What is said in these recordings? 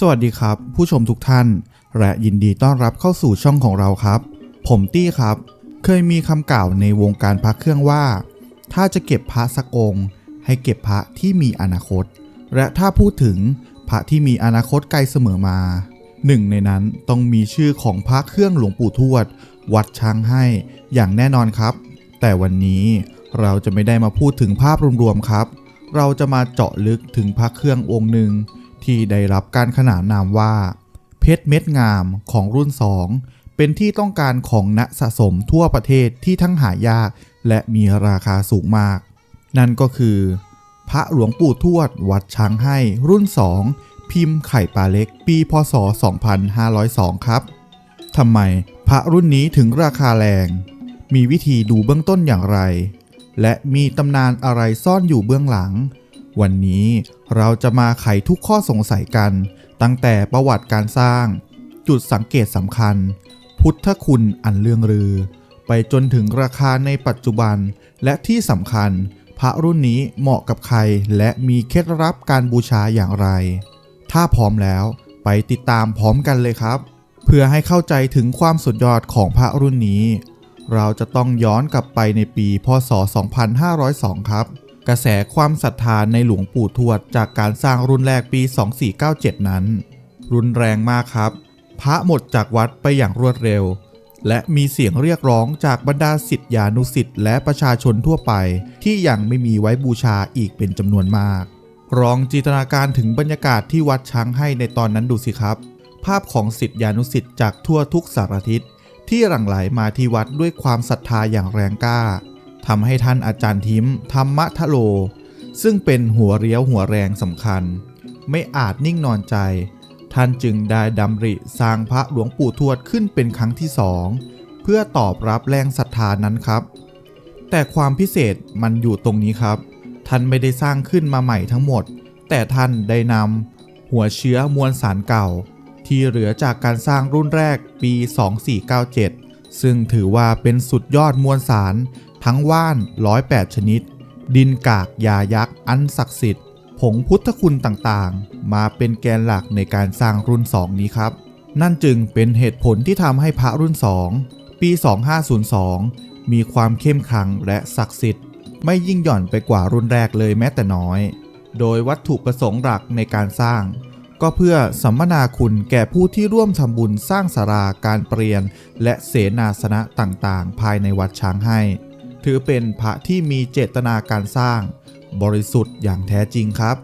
สวัสดีครับ ผู้ชมทุกท่าน และยินดีต้อนรับเข้าสู่ช่องของเราครับ ผมตี้ครับ เคยมีคำกล่าวในวงการพระเครื่องว่า ถ้าจะเก็บพระสักองค์ ให้เก็บพระที่มีอนาคต และถ้าพูดถึงพระที่มีอนาคตไกลเสมอมาหนึ่งในนั้นต้องมีชื่อของพระเครื่องหลวงปู่ทวด วัดช้างให้อย่างแน่นอนครับ แต่วันนี้เราจะไม่ได้มาพูดถึงภาพรวมๆครับ เราจะมาเจาะลึกถึงพระเครื่ององค์หนึ่ง ที่ได้รับการขนานนามว่า เพชรเม็ดงามของรุ่น 2 เป็นที่ต้องการของนักสะสมทั่วประเทศที่ทั้งหายาก และมีราคาสูงมาก นั่นก็คือ พระหลวงปู่ทวดวัดช้างให้รุ่น 2 พิมพ์ไข่ปลาเล็กปีพศ 2502 ครับทำไมพระรุ่นนี้ถึงราคาแรง มีวิธีดูเบื้องต้นอย่างไร และมีตำนานอะไรซ่อนอยู่เบื้องหลัง วันนี้เราจะมาไขทุกข้อสงสัยกัน ตั้งแต่ประวัติการสร้าง จุดสังเกตสำคัญ พุทธคุณอันเลื่องลือ ไปจนถึงราคาในปัจจุบัน และที่สำคัญ พระรุ่นนี้เหมาะกับใครและมีเคล็ดลับการบูชาอย่างไร ถ้าพร้อมแล้วไปติดตามพร้อมกันเลยครับ เพื่อให้เข้าใจถึงความสุดยอดของพระรุ่นนี้ เราจะต้องย้อนกลับไปในปี พศ 2502 ครับ กระแสความศรัทธาในหลวงปู่ทวดจากการสร้างรุ่นแรกปี 2497 นั้น รุนแรงมากครับ พระหมดจากวัดไปอย่างรวดเร็ว และมีเสียงเรียกร้องจากบรรดาสิทธิานุสิทธิ์และประชาชนทั่วไป ที่ยังไม่มีไว้บูชาอีกเป็นจำนวนมากลองจินตนาการถึงบรรยากาศที่วัดช้างให้ในตอนนั้นดูสิครับ ภาพของสิทธิานุสิทธิ์จากทั่วทุกสารทิศที่หลั่งไหลมาที่วัดด้วยความศรัทธาอย่างแรงกล้า ทำให้ท่านอาจารย์ทิมธรรมทะโล ซึ่งเป็นหัวเรียวหัวแรงสำคัญ ไม่อาจนิ่งนอนใจ ท่านจึงได้ดำริสร้างพระหลวงปู่ทวดขึ้นเป็นครั้งที่สองเพื่อตอบรับแรงศรัทธานั้นครับ แต่ความพิเศษมันอยู่ตรงนี้ครับ ท่านไม่ได้สร้างขึ้นมาใหม่ทั้งหมด แต่ท่านได้นำหัวเชื้อมวลสารเก่า ที่เหลือจากการสร้างรุ่นแรกปี 2497ซึ่งถือว่าเป็นสุดยอดมวลสาร ทั้งว่าน108ชนิด ดินกากยายักษ์อันศักดิ์สิทธิ์ ผงพุทธคุณต่างๆ มาเป็นแกนหลักในการสร้างรุ่น 2 นี้ครับ นั่นจึงเป็นเหตุผลที่ทำให้พระรุ่น 2 ปี 2502 มีความเข้มขลังและศักดิ์สิทธิ์ ไม่ยิ่งหย่อนไปกว่ารุ่นแรกเลยแม้แต่น้อย โดยวัตถุประสงค์หลักในการสร้างก็เพื่อสัมมนาคุณแก่ผู้ที่ร่วมทำบุญสร้างสาราการเปลี่ยน และเสนาสนะต่างๆ ภายในวัดช้างให้ ถือเป็นพระที่มีเจตนาการสร้าง บริสุทธิ์อย่างแท้จริงครับ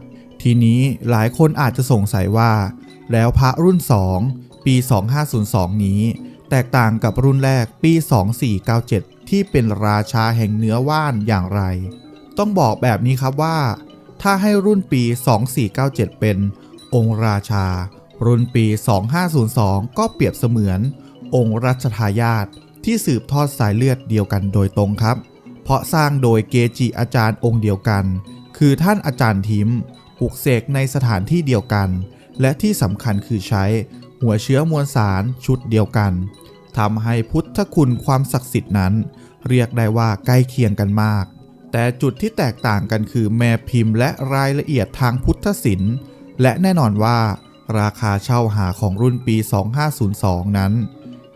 ทีนี้หลายคนอาจจะสงสัยว่า แล้วพระรุ่น 2 ปี 2502 นี้ แตกต่างกับรุ่นแรกปี 2497 ที่เป็นราชาแห่งเนื้อว่านอย่างไร ต้องบอกแบบนี้ครับว่า ถ้าให้รุ่นปี 2497 เป็น องค์ราชา รุ่นปี 2502 ก็เปรียบเสมือน องค์รัชทายาทที่สืบทอดสายเลือดเดียวกันโดยตรงครับ เพราะสร้างโดยเกจิอาจารย์องค์เดียวกัน คือท่านอาจารย์ทิมปลุกเสกในสถานที่เดียวกัน และที่สำคัญคือใช้หัวเชื้อมวลสารชุดเดียวกันทำให้พุทธคุณความศักดิ์สิทธิ์นั้น เรียกได้ว่าใกล้เคียงกันมาก แต่จุดที่แตกต่างกันคือแม่พิมพ์และรายละเอียดทางพุทธศิลป์และแน่นอนว่า ราคาเช่าหาของรุ่นปี 2502 นั้น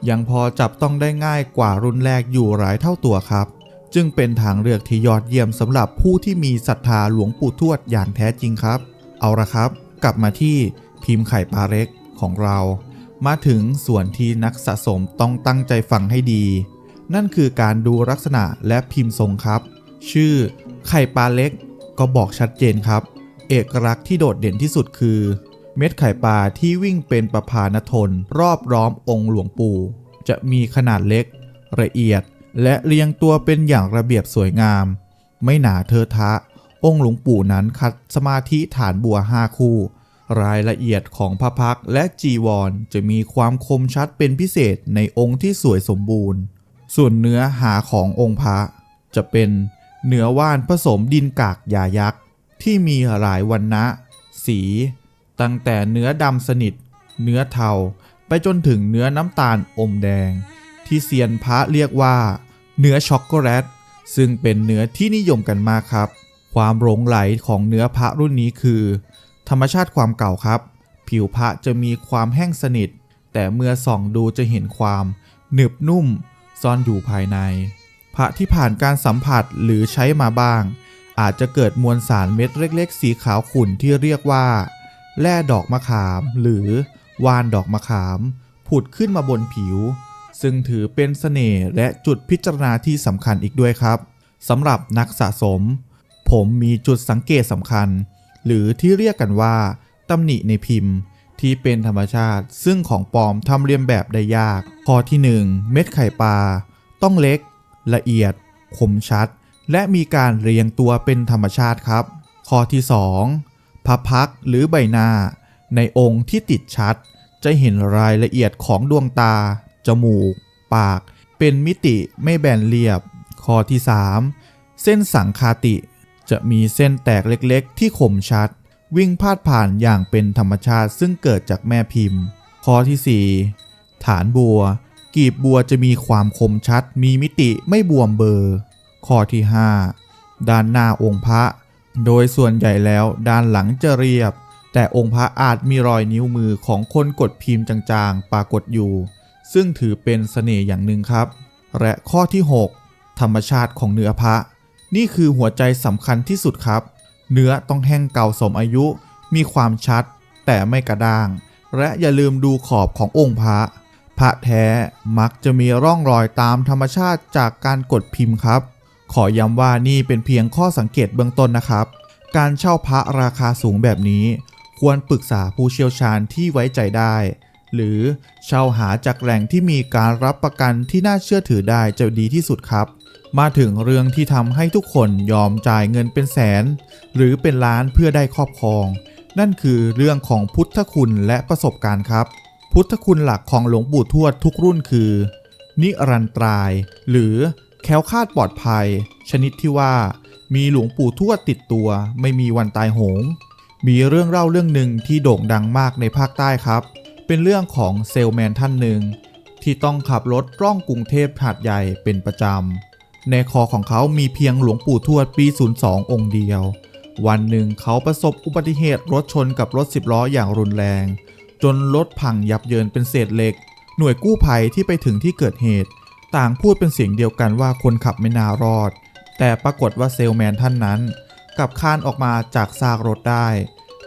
ยังพอจับต้องได้ง่ายกว่ารุ่นแรกอยู่หลายเท่าตัวครับ จึงเป็นทางเลือกที่ยอดเยี่ยมสำหรับผู้ที่มีศรัทธาหลวงปู่ทวดอย่างแท้จริงครับ เอาละครับ กลับมาที่พิมพ์ไข่ปลาเล็กของเรา มาถึงส่วนที่นักสะสมต้องตั้งใจฟังให้ดี นั่นคือการดูลักษณะและพิมพ์ทรงครับ ชื่อไข่ปลาเล็กก็บอกชัดเจนครับ เอกลักษณ์ที่โดดเด่นที่สุดคือ เม็ดไข่ปลาที่วิ่งเป็นประพานทน รอบล้อมองค์หลวงปู่ จะมีขนาดเล็ก ละเอียด และเรียงตัวเป็นอย่างระเบียบสวยงาม ไม่หนาเทอะทะ องค์หลวงปู่นั้นคัดสมาธิฐานบัวห้าคู่ รายละเอียดของพระพักและจีวรจะมีความคมชัดเป็นพิเศษในองค์ที่สวยสมบูรณ์ ส่วนเนื้อหาขององค์พระ จะเป็นเนื้อว่านผสมดินกากยายักษ์ ที่มีหลายวันนะสี ตั้งแต่เนื้อดำสนิท เนื้อเทาไปจนถึงเนื้อน้ำตาลอมแดง ที่เซียนพระเรียกว่า เนื้อช็อกโกแลตซึ่งเป็นเนื้อที่นิยมกันมากครับ ความหลงไหลของเนื้อพระรุ่นนี้คือ ธรรมชาติความเก่าครับ ผิวพระจะมีความแห้งสนิท แต่เมื่อส่องดูจะเห็นความ หนึบนุ่ม ซ่อนอยู่ภายใน พระที่ผ่านการสัมผัสหรือใช้มาบ้าง อาจจะเกิดมวลสารเม็ดเล็ก ๆ สีขาวขุ่นที่เรียกว่าแร่ดอกมะขาม หรือวานดอกมะขาม ผุดขึ้นมาบนผิว ซึ่งถือเป็นเสน่ห์และจุดพิจารณาที่สำคัญอีกด้วยครับสำหรับนักสะสม ผมมีจุดสังเกตสำคัญ หรือที่เรียกกันว่าตำหนิในพิมพ์ ที่เป็นธรรมชาติ ซึ่งของปลอมทำเรียนแบบได้ยาก ข้อที่ 1 เม็ดไข่ปลา ต้องเล็ก ละเอียด คมชัด และมีการเรียงตัวเป็นธรรมชาติครับ ข้อที่ 2พับพักหรือใบหน้า ในองค์ที่ติดชัด จะเห็นรายละเอียดของดวงตา จมูก ปาก เป็นมิติไม่แบนเรียบ ข้อที่ 3 เส้นสังคาติ จะมีเส้นแตกเล็กๆ ที่คมชัด วิ่งพาดผ่านอย่างเป็นธรรมชาติซึ่งเกิดจากแม่พิมพ์ ข้อที่ 4 ฐานบัว กีบบัวจะมีความคมชัด มีมิติไม่บวมเบอร์ข้อที่ 5 ด้านหน้าองค์พระ โดยส่วนใหญ่แล้วด้านหลังจะเรียบ แต่องค์พระอาจมีรอยนิ้วมือของคนกดพิมพ์จางๆ ปรากฏอยู่ ซึ่งถือเป็นเสน่ห์อย่างหนึ่งครับ และข้อที่ 6 ธรรมชาติของเนื้อพระ นี่คือหัวใจสำคัญที่สุดครับ เนื้อต้องแห้งเก่าสมอายุ มีความชัด แต่ไม่กระด้าง และอย่าลืมดูขอบขององค์พระ พระแท้มักจะมีร่องรอยตามธรรมชาติจากการกดพิมพ์ครับ ขอย้ำว่านี่เป็นเพียงข้อสังเกตเบื้องต้นนะครับ การเช่าพระราคาสูงแบบนี้ ควรปรึกษาผู้เชี่ยวชาญที่ไว้ใจได้ หรือเช่าหาจากแหล่งที่มีการรับประกันที่น่าเชื่อถือได้จะดีที่สุดครับ มาถึงเรื่องที่ทำให้ทุกคนยอมจ่ายเงินเป็นแสน หรือเป็นล้านเพื่อได้ครอบครอง นั่นคือเรื่องของพุทธคุณและประสบการณ์ครับ พุทธคุณหลักของหลวงปู่ทวดทุกรุ่นคือ นิรันตราย หรือแค้วคาดปลอดภัย ชนิดที่ว่า มีหลวงปู่ทวดติดตัว ไม่มีวันตายโหง มีเรื่องเล่าเรื่องหนึ่งที่โด่งดังมากในภาคใต้ครับ เป็นเรื่องของเซลแมนท่านหนึ่ง ที่ต้องขับรถร่องกรุงเทพหาดใหญ่เป็นประจำ ในคอของเขามีเพียงหลวงปู่ทวดปี 02 องค์เดียว วันหนึ่งเขาประสบอุบัติเหตุรถชนกับรถสิบล้ออย่างรุนแรง จนรถพังยับเยินเป็นเศษเหล็ก หน่วยกู้ภัยที่ไปถึงที่เกิดเหตุ ต่างพูดเป็นเสียงเดียวกันว่าคนขับไม่น่ารอด แต่ปรากฏว่าเซลแมนท่านนั้นกลับคานออกมาจากซากรถได้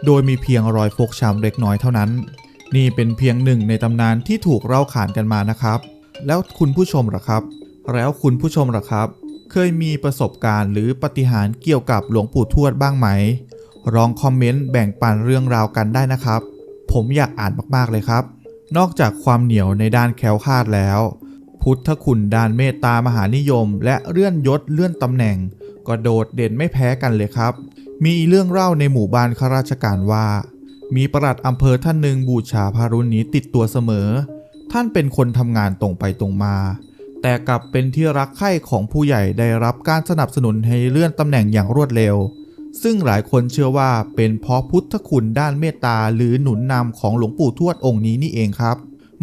โดยมีเพียงรอยฟกช้ำเล็กน้อยเท่านั้น นี่เป็นเพียงหนึ่งในตำนานที่ถูกเล่าขานกันมานะครับ แล้วคุณผู้ชมล่ะครับ แล้วคุณผู้ชมล่ะครับ เคยมีประสบการณ์หรือปฏิหารเกี่ยวกับหลวงปู่ทวดบ้างไหม ลองคอมเมนต์แบ่งปันเรื่องราวกันได้นะครับ ผมอยากอ่านมากๆเลยครับ นอกจากความเหนียวในด้านแคล้วคลาดแล้ว พุทธคุณด้านเมตตามหานิยม และเลื่อนยศเลื่อนตำแหน่ง ก็โดดเด่นไม่แพ้กันเลยครับ มีเรื่องเล่าในหมู่บ้านข้าราชการว่า มีประหลัดอำเภอท่านหนึ่งบูชาพารุณนี้ติดตัวเสมอ ท่านเป็นคนทำงานตรงไปตรงมา แต่กลับเป็นที่รักใคร่ของผู้ใหญ่ได้รับการสนับสนุนให้เลื่อนตำแหน่งอย่างรวดเร็ว ซึ่งหลายคนเชื่อว่าเป็นเพราะพุทธคุณด้านเมตตาหรือหนุนนำของหลวงปู่ทวดองค์นี้นี่เองครับ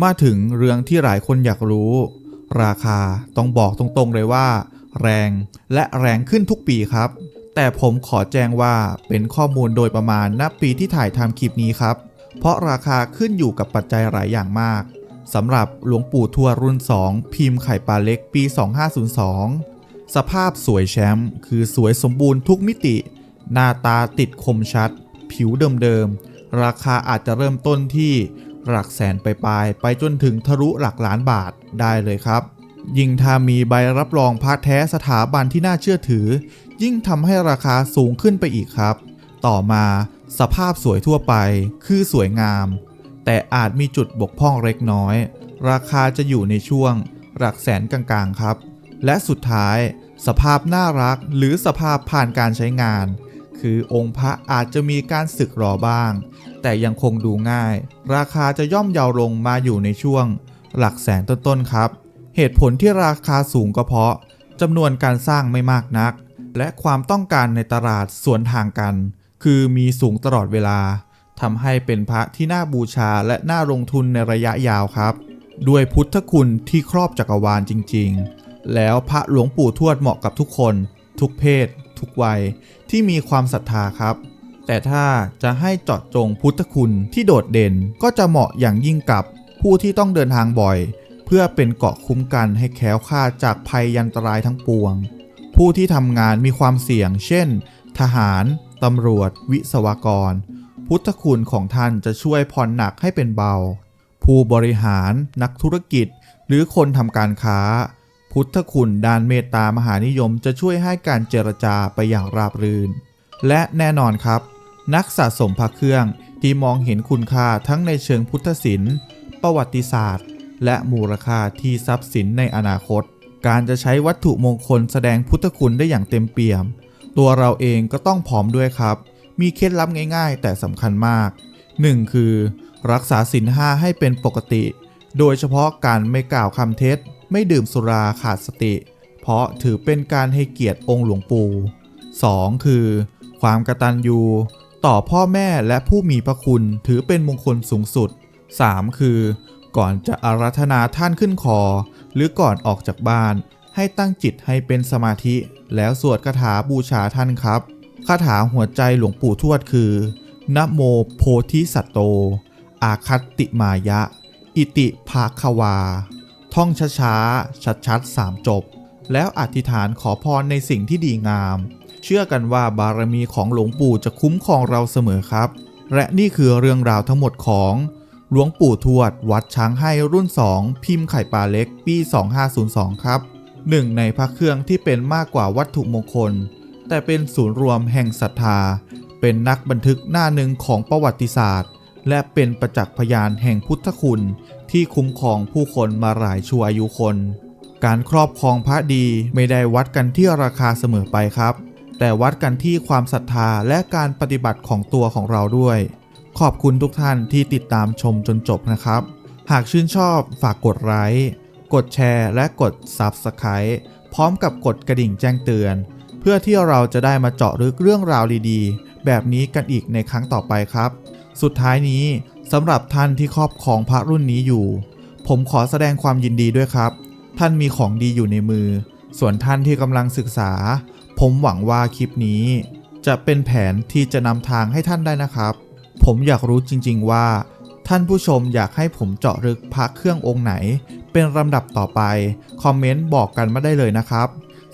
มาถึงเรื่องที่หลายคนอยากรู้ ราคาต้องบอกตรงๆเลยว่า แรงและแรงขึ้นทุกปีครับ แต่ผมขอแจ้งว่าเป็นข้อมูลโดยประมาณณปีที่ถ่ายทำคลิปนี้ครับ เพราะราคาขึ้นอยู่กับปัจจัยหลายอย่างมากสำหรับหลวงปู่ทัวรุ่น 2 พิมพ์ไข่ปลาเล็กปี 2502 สภาพสวยแชมป์คือสวยสมบูรณ์ทุกมิติ หน้าตาติดคมชัด ผิวเดิมๆ ราคาอาจจะเริ่มต้นที่หลักแสนไปปลายไปจนถึงทะลุหลักล้านบาทได้เลยครับ ยิ่งถ้ามีใบรับรองพระแท้สถาบันที่น่าเชื่อถือ ยิ่งทำให้ราคาสูงขึ้นไปอีกครับ ต่อมาสภาพสวยทั่วไปคือสวยงาม แต่อาจมีจุดบกพร่องเล็กน้อย ราคาจะอยู่ในช่วง หลักแสนกลางๆครับ และสุดท้าย สภาพน่ารักหรือสภาพผ่านการใช้งาน คือองค์พระอาจจะมีการสึกหรอบ้าง แต่ยังคงดูง่าย ราคาจะย่อมเยาวลงมาอยู่ในช่วง หลักแสนต้นๆครับ เหตุผลที่ราคาสูงก็เพราะจำนวนการสร้างไม่มากนัก และความต้องการในตลาดสวนทางกัน คือมีสูงตลอดเวลาทำให้เป็นพระที่น่าบูชาและน่าลงทุนในระยะยาวครับ ด้วยพุทธคุณที่ครอบจักรวาลจริง ๆ แล้วพระหลวงปู่ทวดเหมาะกับทุกคน ทุกเพศ ทุกวัย ที่มีความศรัทธาครับ แต่ถ้าจะให้เจาะจงพุทธคุณที่โดดเด่นก็จะเหมาะอย่างยิ่งกับผู้ที่ต้องเดินทางบ่อย เพื่อเป็นเกาะคุ้มกันให้แคล้วคลาดจากภัยยันตรายทั้งปวง ผู้ที่ทำงานมีความเสี่ยง เช่น ทหาร ตำรวจ วิศวกร พุทธคุณของท่านจะช่วยผ่อนหนักให้เป็นเบา ผู้บริหาร นักธุรกิจ หรือคนทำการค้า พุทธคุณด้านเมตตามหานิยมจะช่วยให้การเจรจาไปอย่างราบรื่น และแน่นอนครับ นักสะสมพระเครื่องที่มองเห็นคุณค่าทั้งในเชิงพุทธศิลป์ ประวัติศาสตร์ และมูลค่าที่ทรัพย์สินในอนาคต การจะใช้วัตถุมงคลแสดงพุทธคุณได้อย่างเต็มเปี่ยม ตัวเราเองก็ต้องพร้อมด้วยครับ มีเคล็ดลับง่าย ๆ แต่สำคัญมาก 1. คือ รักษาศีลห้าให้เป็นปกติ โดยเฉพาะการไม่กล่าวคำเท็จ ไม่ดื่มสุราขาดสติ เพราะถือเป็นการให้เกียรติองค์หลวงปู่ 2. คือ ความกตัญญูต่อพ่อแม่และผู้มีพระคุณถือเป็นมงคลสูงสุด 3. คือ ก่อนจะอารัธนาท่านขึ้นคอ หรือก่อนออกจากบ้าน ให้ตั้งจิตให้เป็นสมาธิ แล้วสวดคาถาบูชาท่านครับคาถาหัวใจหลวงปู่ทวดคือนะโมโพธิสัตโต อาคัตติมายะ อิติภาควา ท่องช้าๆชัดๆสามจบ แล้วอธิษฐานขอพรในสิ่งที่ดีงาม เชื่อกันว่าบารมีของหลวงปู่จะคุ้มครองเราเสมอครับ และนี่คือเรื่องราวทั้งหมดของ หลวงปู่ทวด วัดช้างให้รุ่น 2 พิมพ์ไข่ปลาเล็กปี 2502 ครับหนึ่งในพระเครื่องที่เป็นมากกว่าวัตถุมงคล แต่เป็นศูนย์รวมแห่งศรัทธา เป็นนักบันทึกหน้าหนึ่งของประวัติศาสตร์ และเป็นประจักษ์พยานแห่งพุทธคุณ ที่คุ้มครองผู้คนมาหลายชั่วอายุคน การครอบครองพระดีไม่ได้วัดกันที่ราคาเสมอไปครับ แต่วัดกันที่ความศรัทธาและการปฏิบัติของตัวของเราด้วย ขอบคุณทุกท่านที่ติดตามชมจนจบนะครับ หากชื่นชอบฝากกดไลค์กดแชร์ และกด Subscribe พร้อมกับกดกระดิ่งแจ้งเตือน เพื่อที่เราจะได้มาเจาะลึกเรื่องราวดีๆ แบบนี้กันอีกในครั้งต่อไปครับ สุดท้ายนี้สำหรับท่านที่ครอบครองพระรุ่นนี้อยู่ ผมขอแสดงความยินดีด้วยครับ ท่านมีของดีอยู่ในมือ ส่วนท่านที่กำลังศึกษา ผมหวังว่าคลิปนี้ จะเป็นแผนที่จะนำทางให้ท่านได้นะครับ ผมอยากรู้จริง ๆ ว่า ท่านผู้ชมอยากให้ผมเจาะลึกพระเครื่ององค์ไหน เป็นลำดับต่อไป คอมเมนต์บอกกันมาได้เลยนะครับ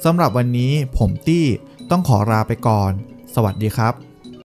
สำหรับวันนี้ผมตี้ต้องขอลาไปก่อน สวัสดีครับ